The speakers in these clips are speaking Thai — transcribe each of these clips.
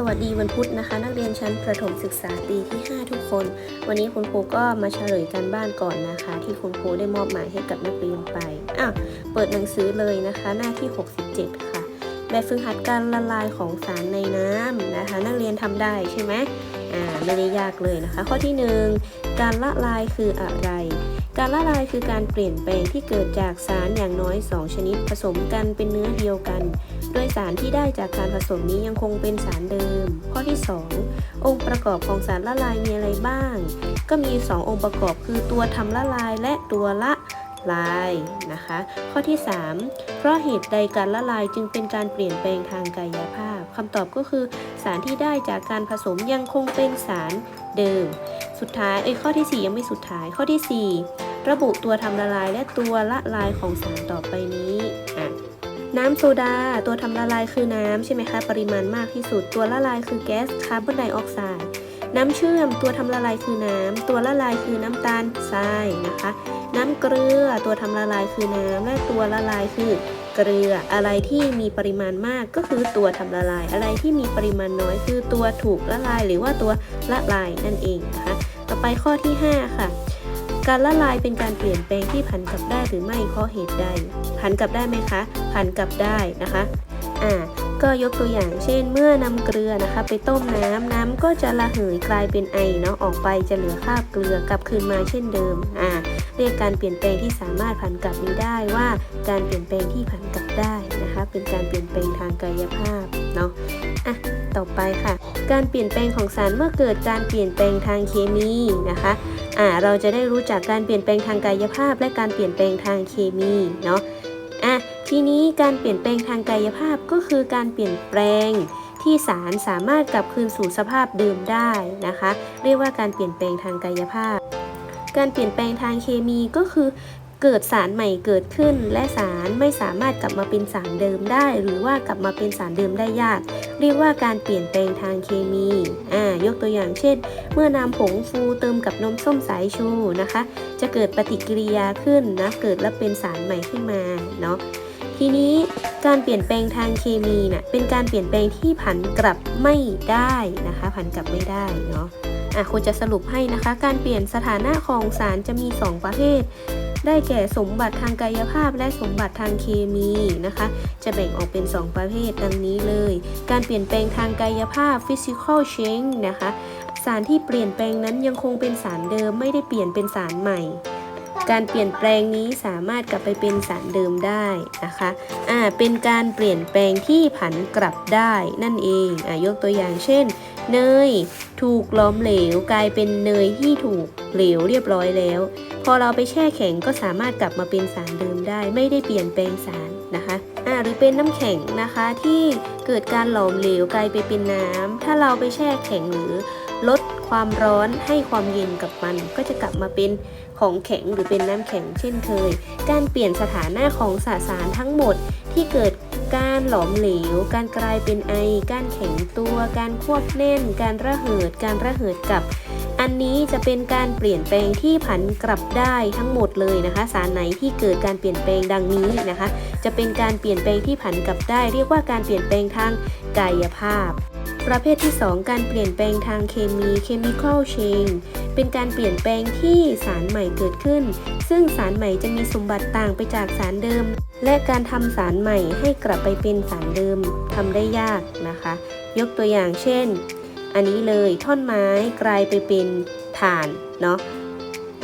สวัสดีวันพุธนะคะ นักเรียนชั้นประถมศึกษาปีที่ 5 ทุกคน วันนี้คุณครูก็มาเฉลยกันบ้านก่อนนะคะ ที่คุณครูได้มอบหมายให้กับนักเรียนไปอะเปิดหนังสือเลยนะคะ หน้าที่ 67 ค่ะแบบฝึกหัดการละลายของสารในน้ำนะคะ นักเรียนทำได้ใช่ไหมอ่าไม่ได้ยากเลยนะคะ ข้อที่ 1 การละลายคืออะไร การละลายคือการเปลี่ยนแปลงที่เกิดจากสารอย่างน้อย 2 ชนิด ผสมกันเป็นเนื้อเดียวกัน โดยสารที่ได้จากการผสมนี้ยังคงเป็นสารเดิม ข้อที่ 2 องค์ประกอบของสารละลายมีอะไรบ้าง ก็มี 2 องค์ประกอบคือตัวทำละลายและตัวละลายนะคะ ข้อที่ 3 เพราะเหตุใดการละลายจึงเป็นการเปลี่ยนแปลงทางกายภาพคำตอบก็คือ สารที่ได้จากการผสมยังคงเป็นสารเดิม สุดท้ายเอ้ยข้อที่ 4 ยังไม่สุดท้ายข้อที่ 4 ระบุตัวทำละลายและตัวละลายของสารต่อไปนี้อะน้ำโซดา ตัวทำละลายคือน้ำใช่ไหมคะ ปริมาณมากที่สุด ตัวละลายคือแก๊สคาร์บอนไดออกไซด์ น้ำเชื่อม ตัวทำละลายคือน้ำ ตัวละลายคือน้ำตาลทรายนะคะ น้ำเกลือ ตัวทำละลายคือน้ำ และตัวละลายคือเกลือ อะไรที่มีปริมาณมากก็คือตัวทำละลาย อะไรที่มีปริมาณน้อยคือตัวถูกละลาย หรือว่าตัวละลายนั่นเองนะคะ ต่อไปข้อที่ 5 ค่ะ การละลายเป็นการเปลี่ยนแปลงที่ผันกลับได้หรือไม่เพราะเหตุใด ผันกลับได้ไหมคะผันกลับได้นะคะอ่าก็ยกตัวอย่างเช่น เมื่อนำเกลือนะคะ ไปต้มน้ำน้ำก็จะระเหยกลายเป็นไอเนาะออกไปจะเหลือคราบเกลือกลับคืนมาเช่นเดิมอ่าเรียกการเปลี่ยนแปลงที่สามารถผันกลับนี้ได้ว่า การเปลี่ยนแปลงที่ผันกลับได้นะคะ เป็นการเปลี่ยนแปลงทางกายภาพเนาะอะต่อไปค่ะ การเปลี่ยนแปลงของสารเมื่อเกิดการเปลี่ยนแปลงทางเคมีนะคะ อ่าเราจะได้รู้จักการเปลี่ยนแปลงทางกายภาพ และการเปลี่ยนแปลงทางเคมีเนาะอะทีนี้การเปลี่ยนแปลงทางกายภาพก็คือการเปลี่ยนแปลงที่สารสามารถกลับคืนสู่สภาพเดิมได้นะคะ เรียกว่าการเปลี่ยนแปลงทางกายภาพ การเปลี่ยนแปลงทางเคมีก็คือ เกิดสารใหม่เกิดขึ้น และสารไม่สามารถกลับมาเป็นสารเดิมได้ หรือว่ากลับมาเป็นสารเดิมได้ยาก เรียกว่าการเปลี่ยนแปลงทางเคมีอ่ายกตัวอย่างเช่น เมื่อนำผงฟูเติมกับนมส้มสายชูนะคะ จะเกิดปฏิกิริยาขึ้นนะเกิดและเป็นสารใหม่ขึ้นมาเนาะทีนี้การเปลี่ยนแปลงทางเคมีน่ะเป็นการเปลี่ยนแปลงที่ผันกลับไม่ได้นะคะ ผันกลับไม่ได้เนาะอะครูจะสรุปให้นะคะ การเปลี่ยนสถานะของสารจะมี 2 ประเภท ได้แก่สมบัติทางกายภาพและสมบัติทางเคมีนะคะ จะแบ่งออกเป็น 2 ประเภทดังนี้เลย การเปลี่ยนแปลงทางกายภาพ physical change นะคะ สารที่เปลี่ยนแปลงนั้นยังคงเป็นสารเดิมไม่ได้เปลี่ยนเป็นสารใหม่การเปลี่ยนแปลงนี้สามารถกลับไปเป็นสารเดิมได้นะคะ อ่า เป็นการเปลี่ยนแปลงที่ผันกลับได้นั่นเอง อ่ายกตัวอย่างเช่น เนย ถูกล้อมเหลวกลายเป็นเนยที่ถูกเหลวเรียบร้อยแล้ว พอเราไปแช่แข็งก็สามารถกลับมาเป็นสารเดิมได้ ไม่ได้เปลี่ยนแปลงสารนะคะอ่าหรือเป็นน้ำแข็งนะคะที่เกิดการหลอมเหลวกลายไปเป็นน้ำถ้าเราไปแช่แข็งหรือลดความร้อนให้ความเย็นกับมันก็จะกลับมาเป็นของแข็งหรือเป็นน้ำแข็งเช่นเคย การเปลี่ยนสถานะของสสารทั้งหมดที่เกิด การหลอมเหลว การกลายเป็นไอ การแข็งตัว การควบแน่น การระเหิด การระเหิดกลับ อันนี้จะเป็นการเปลี่ยนแปลงที่ผันกลับได้ทั้งหมดเลยนะคะ สารไหนที่เกิดการเปลี่ยนแปลงดังนี้นะคะ จะเป็นการเปลี่ยนแปลงที่ผันกลับได้ เรียกว่าการเปลี่ยนแปลงทางกายภาพ ประเภทที่ 2 การเปลี่ยนแปลงทางเคมี chemical change เป็นการเปลี่ยนแปลงที่สารใหม่เกิดขึ้น ซึ่งสารใหม่จะมีสมบัติต่างไปจากสารเดิม และการทำสารใหม่ให้กลับไปเป็นสารเดิมทำได้ยากนะคะ ยกตัวอย่างเช่น อันนี้เลยท่อนไม้กลายไปเป็นถ่านเนาะ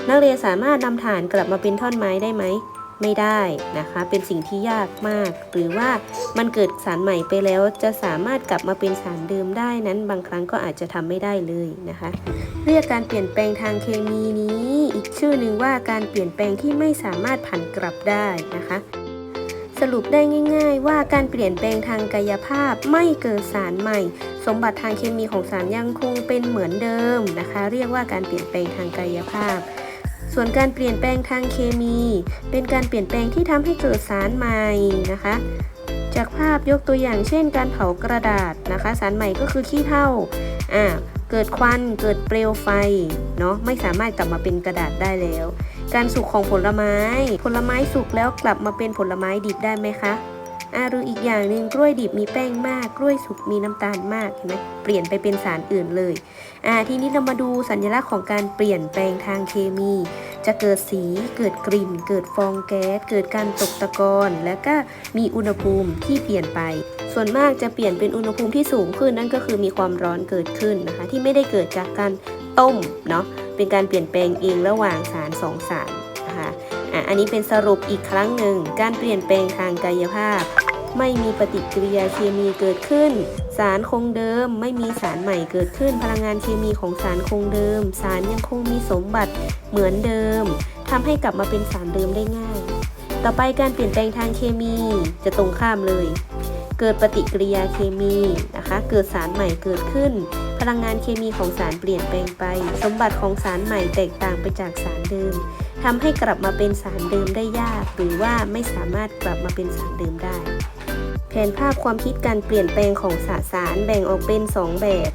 นักเรียนสามารถนำถ่านกลับมาเป็นท่อนไม้ได้ไหม ไม่ได้นะคะ เป็นสิ่งที่ยากมาก หรือว่ามันเกิดสารใหม่ไปแล้วจะสามารถกลับมาเป็นสารเดิมได้นั้น บางครั้งก็อาจจะทำไม่ได้เลยนะคะ เรียกการเปลี่ยนแปลงทางเคมีนี้ อีกชื่อหนึ่งว่าการเปลี่ยนแปลงที่ไม่สามารถผันกลับได้นะคะสรุปได้ง่าย ๆ ว่าการเปลี่ยนแปลงทางกายภาพไม่เกิดสารใหม่ สมบัติทางเคมีของสารยังคงเป็นเหมือนเดิมนะคะ เรียกว่าการเปลี่ยนแปลงทางกายภาพ ส่วนการเปลี่ยนแปลงทางเคมี เป็นการเปลี่ยนแปลงที่ทำให้เกิดสารใหม่นะคะ จากภาพยกตัวอย่างเช่น การเผากระดาษนะคะ สารใหม่ก็คือขี้เถ้าอ่าเกิดควันเกิดเปลวไฟเนาะไม่สามารถกลับมาเป็นกระดาษได้แล้ว การสุกของผลไม้ ผลไม้สุกแล้วกลับมาเป็นผลไม้ดิบได้ไหมคะ อาหรืออีกอย่างหนึ่งกล้วยดิบมีแป้งมาก กล้วยสุกมีน้ำตาลมากเห็นไหมเปลี่ยนไปเป็นสารอื่นเลยอ่าทีนี้เรามาดูสัญลักษณ์ของการเปลี่ยนแปลงทางเคมี จะเกิดสีเกิดกลิ่น เกิดฟองแก๊สเกิดการตกตะกอนและก็มีอุณหภูมิที่เปลี่ยนไป ส่วนมากจะเปลี่ยนเป็นอุณหภูมิที่สูงขึ้นนั่นก็คือมีความร้อนเกิดขึ้นนะคะที่ไม่ได้เกิดจากการต้มเนาะเป็นการเปลี่ยนแปลงเองระหว่างสารสองสาร อันนี้เป็นสรุปอีกครั้งหนึ่ง การเปลี่ยนแปลงทางกายภาพ ไม่มีปฏิกิริยาเคมีเกิดขึ้น สารคงเดิม ไม่มีสารใหม่เกิดขึ้น พลังงานเคมีของสารคงเดิม สารยังคงมีสมบัติเหมือนเดิมทำให้กลับมาเป็นสารเดิมได้ง่าย ต่อไปการเปลี่ยนแปลงทางเคมีจะตรงข้ามเลยเกิดปฏิกิริยาเคมีนะคะ เกิดสารใหม่เกิดขึ้น พลังงานเคมีของสารเปลี่ยนแปลงไป สมบัติของสารใหม่แตกต่างไปจากสารเดิม ทำให้กลับมาเป็นสารเดิมได้ยาก หรือว่าไม่สามารถกลับมาเป็นสารเดิมได้ แผนภาพความคิดการเปลี่ยนแปลงของสสารแบ่งออกเป็น 2 แบบ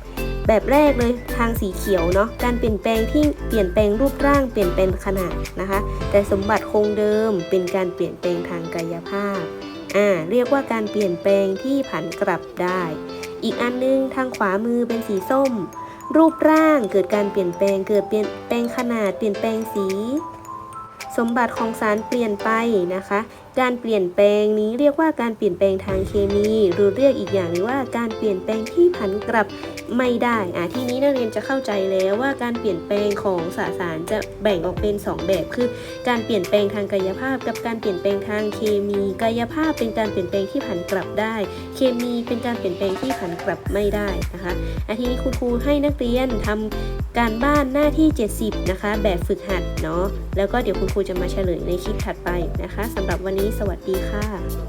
แบบแรกเลยทางสีเขียวเนาะการเปลี่ยนแปลงที่เปลี่ยนแปลงรูปร่างเปลี่ยนแปลงขนาดนะคะ แต่สมบัติคงเดิมเป็นการเปลี่ยนแปลงทางกายภาพอ่าเรียกว่าการเปลี่ยนแปลงที่ผันกลับได้ อีกอันนึงทางขวามือเป็นสีส้ม รูปร่างเกิดการเปลี่ยนแปลงเกิดเปลี่ยนแปลงขนาดเปลี่ยนแปลงสี สมบัติของสารเปลี่ยนไปนะคะ การเปลี่ยนแปลงนี้เรียกว่าการเปลี่ยนแปลงทางเคมี หรือเรียกอีกอย่างหนึงว่าการเปลี่ยนแปลงที่ผันกลับ ไม่ได้อะทีนี้นักเรียนจะเข้าใจแล้วว่าการเปลี่ยนแปลงของสสารจะแบ่งออกเป็น 2 แบบ คือ การเปลี่ยนแปลงทางกายภาพ กับการเปลี่ยนแปลงทางเคมี กายภาพเป็นการเปลี่ยนแปลงที่ผันกลับได้ เคมีเป็นการเปลี่ยนแปลงที่ผันกลับไม่ได้นะคะอะทีนี้คุณครูให้นักเรียนทำการบ้านหน้าที่ 70 นะคะ แบบฝึกหัดเนาะแล้วก็เดี๋ยวคุณครูจะมาเฉลยในคลิปถัดไปนะคะสำหรับวันนี้สวัสดีค่ะ